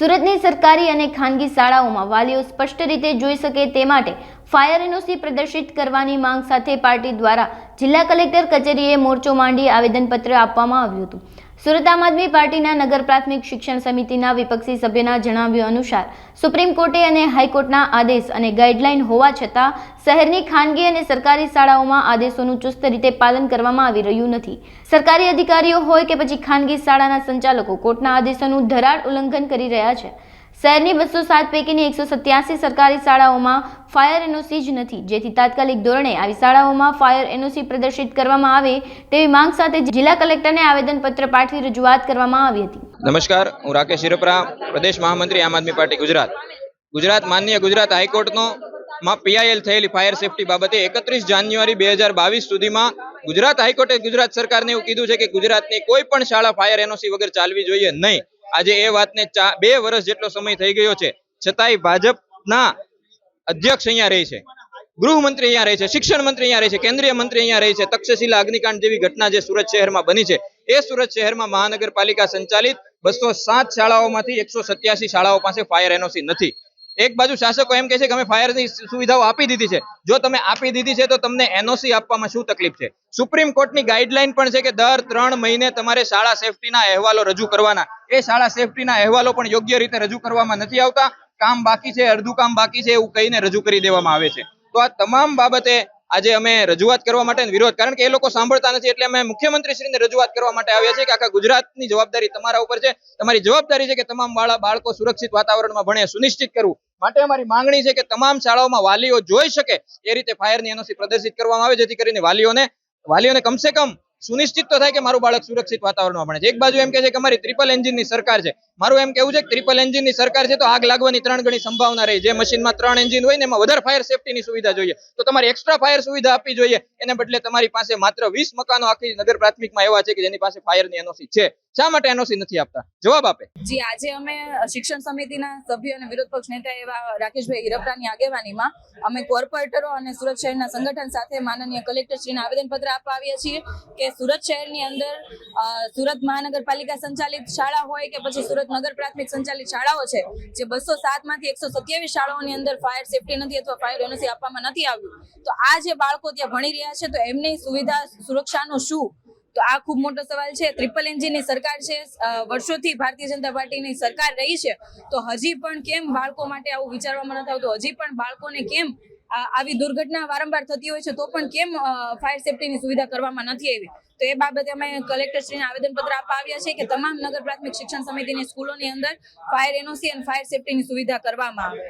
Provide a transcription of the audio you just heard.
સુરતની સરકારી અને ખાનગી શાળાઓમાં વાલીઓ સ્પષ્ટ રીતે જોઈ શકે તે માટે ફાયર એનઓસી પ્રદર્શિત કરવાની માંગ સાથે પાર્ટી દ્વારા જિલ્લા કલેક્ટર કચેરીએ મોરચો માંડી આવેદનપત્ર આપવામાં આવ્યું હતું. સુરત આમ આદમી પાર્ટીના નગર પ્રાથમિક શિક્ષણ સમિતિના વિપક્ષી સભ્યના જણાવ્યા અનુસાર, સુપ્રીમ કોર્ટે અને હાઈકોર્ટના આદેશ અને ગાઈડલાઈન હોવા છતાં, શહેરની ખાનગી અને સરકારી શાળાઓમાં આદેશોનું ચુસ્ત રીતે પાલન કરવામાં આવી રહ્યું નથી. સરકારી અધિકારીઓ હોય કે પછી ખાનગી શાળાના સંચાલકો કોર્ટના આદેશોનું ધરાડ ઉલ્લંઘન કરી રહ્યા છે. શહેરની બસો સાત પૈકીની એકસો સત્યાસી સરકારી શાળાઓમાં ફાયર એનઓસી જ નથી, જેથી તાત્કાલિક ધોરણે આવી શાળાઓમાં ફાયર એનઓસી પ્રદર્શિત કરવામાં આવે તેવી માંગ સાથે જિલ્લા કલેક્ટરને આવેદનપત્ર પાઠવી રજૂઆત કરવામાં આવી હતી. નમસ્કાર, હું રાકેશ શિરોપરા પ્રદેશ મહામંત્રી આમ આદમી પાર્ટી ગુજરાત. ગુજરાત માન્ય ગુજરાત હાઈકોર્ટનો માં પીઆઈએલ થયેલી ફાયર સેફટી બાબતે એકત્રીસ જાન્યુઆરી બે હજાર બાવીસ સુધીમાં ગુજરાત હાઈકોર્ટે ગુજરાત સરકારને એવું કીધું છે કે ગુજરાતની કોઈ પણ શાળા ફાયર એનઓસી વગર ચાલવી જોઈએ નહીં. આજે એ વાતને બે વર્ષ જેટલો સમય થઈ ગયો છે. છતાંય ભાજપના અધ્યક્ષ અહીંયા રહે છે. ગૃહમંત્રી અહીંયા રહે છે, શિક્ષણ મંત્રી અહીંયા રહે છે, કેન્દ્રીય મંત્રી અહીંયા રહે છે, તક્ષશિલા, અગ્નિકાંડ જેવી ઘટના જે સુરત શહેરમાં બની છે, એ સુરત શહેરમાં મહાનગરપાલિકા સંચાલિત બસો સાત શાળાઓમાંથી એકસો સત્યાસી શાળાઓ પાસે ફાયર એનઓસી નથી. એક બાજુ શાસકો એમ કહે છે કે અમે ફાયરની સુવિધાઓ આપી દીધી છે. જો તમે આપી દીધી છે તો તમને એનઓસી આપવામાં શું તકલીફ છે? સુપ્રીમ કોર્ટની ગાઈડલાઈન પણ છે કે દર ત્રણ મહિને તમારે શાળા સેફટીના અહેવાલો રજૂ કરવાના. એ શાળા સેફટીના અહેવાલો પણ યોગ્ય રીતે રજૂ કરવામાં નથી આવતા. કામ બાકી છે, અડધું કામ બાકી છે એવું કહીને રજૂ કરી દેવામાં આવે છે. તો આ તમામ બાબતે આજે અમે રજૂઆત કરવા માટે વિરોધ, કારણ કે એ લોકો સાંભળતા નથી, એટલે અમે મુખ્યમંત્રીશ્રીને રજૂઆત કરવા માટે આવ્યા છીએ કે આખા ગુજરાતની જવાબદારી તમારા ઉપર છે. તમારી જવાબદારી છે કે તમામ વાળા બાળકો સુરક્ષિત વાતાવરણમાં ભણે, સુનિશ્ચિત કરવું. માટે અમારી માંગણી છે કે તમામ શાળાઓમાં વાલીઓ જોઈ શકે એ રીતે ફાયરની એનઓસી પ્રદર્શિત કરવામાં આવે, જેથી કરીને વાલીઓને વાલીઓને કમસે કમ સુનિશ્ચિત તો થાય કે મારું બાળક સુરક્ષિત વાતાવરણમાં ભણે છે. એક બાજુ એમ કે છે કે અમારી ટ્રિપલ એન્જિનની સરકાર છે. મારું એમ કેવું છે કે ટ્રિપલ એન્જિનની સરકાર છે તો આગ લાગવાની ત્રણ ગણી સંભાવના રહી. જે મશીનમાં ત્રણ એન્જિન હોય ને એમાં વધારે ફાયર સેફટીની સુવિધા જોઈએ. તો તમારે એક્સ્ટ્રા ફાયર સુવિધા આપવી જોઈએ. એને બદલે તમારી પાસે માત્ર વીસ મકાનો આખી નગર પ્રાથમિકમાં એવા છે કે જેની પાસે ફાયરની એનઓસી છે. શા માટે એનઓસી નથી આપતા? જવાબ આપે. જી, આજે અમે શિક્ષણ સમિતિના સભ્ય અને વિરોધ પક્ષ નેતા એવા રાકેશભાઈ હિરપરાની આગેવાનીમાં અમે કોર્પોરેટરો અને શહેરના સંગઠન સાથે માનનીય કલેક્ટરશ્રીને આવેદનપત્ર આપવા આવ્યા છીએ કે સુરત શહેરની અંદર સુરત મહાનગરપાલિકા સંચાલિત શાળા હોય કે પછી સુરત નગર પ્રાથમિક સંચાલિત શાળાઓ છે, જે બસો સાતમાંથી એકસો સત્યાવીસ શાળાઓની અંદર ફાયર સેફટી નથી અથવા ફાયર એનઓસી આપવામાં નથી આવ્યું. તો આ જે બાળકો ત્યાં ભણી રહ્યા છે, તો એમની સુવિધા સુરક્ષાનું શું? તો આ ખૂબ મોટો સવાલ છે. ટ્રિપલ એન્જિનની સરકાર છે વર્ષોથી ભારતીય જનતા પાર્ટીની સરકાર રહી છે. તો હજી પણ કેમ બાળકો માટે આવું વિચારવામાં નથી આવતું હજી પણ બાળકોને કેમ આવી દુર્ઘટના વારંવાર થતી હોય છે, તો પણ કેમ ફાયર સેફટીની સુવિધા કરવામાં નથી આવી? તો એ બાબતે અમે કલેક્ટરશ્રીને આવેદનપત્ર આપવા આવ્યા છે કે તમામ નગર પ્રાથમિક શિક્ષણ સમિતિની સ્કૂલોની અંદર ફાયર એનઓસી અને ફાયર સેફટીની સુવિધા કરવામાં આવે.